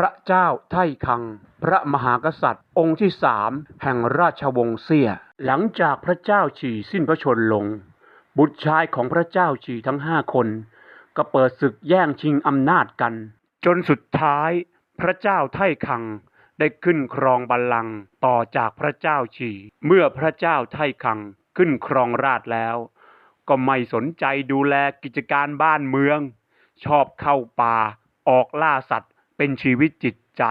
พระเจ้าไท่คัง พระมหากษัตริย์ องค์ที่สามแห่งราชวงศ์เซี่ย หลังจากพระเจ้าฉี่สิ้นพระชนม์ลง บุตรชายของพระเจ้าฉี่ทั้งห้าคน ก็เปิดศึกแย่งชิงอำนาจกัน จนสุดท้ายพระเจ้าไท่คังได้ขึ้นครองบัลลังก์ต่อจากพระเจ้าฉี่ เมื่อพระเจ้าไท่คังขึ้นครองราชแล้ว ก็ไม่สนใจดูแลกิจการบ้านเมือง ชอบเข้าป่าออกล่าสัตว์ เป็นชีวิตจิตใจ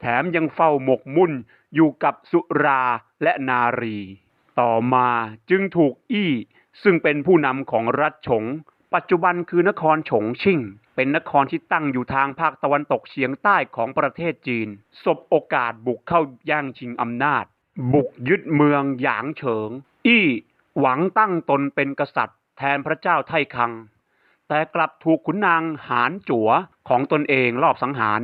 แถมยังเฝ้าหมกมุ่นอยู่กับสุราและนารี ต่อมาจึงถูกอี้ซึ่งเป็นผู้นำของรัฐฉง ปัจจุบันคือนครฉงชิ่ง เป็นนครที่ตั้งอยู่ทางภาคตะวันตกเฉียงใต้ของประเทศจีน สบโอกาสบุกเข้าย่างชิงอำนาจ บุกยึดเมืองหยางเฉิง อี้หวังตั้งตนเป็นกษัตริย์ แทนพระเจ้าไท่คัง แต่กลับถูกขุนนางหานจั๋ว ของตนเองลอบสังหาร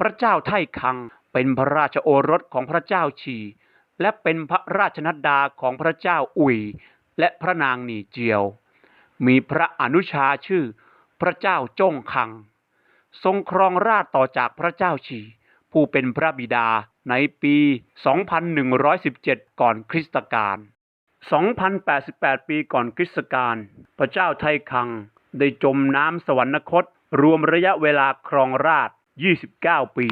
พระเจ้าไท่คังเป็นพระราชโอรสของพระเจ้าฉีและเป็นพระราชนัดดาของพระเจ้าอุยและพระนางหนีเจียว มีพระอนุชาชื่อพระเจ้าจ้งคัง ทรงครองราชต่อจากพระเจ้าฉีผู้เป็นพระบิดาในปี 2117 ก่อนคริสตกาล 2088 ปีก่อนคริสตกาล พระเจ้าไทคังได้จมน้ำสวรรคต รวมระยะเวลาครองราชย์ 29 ปี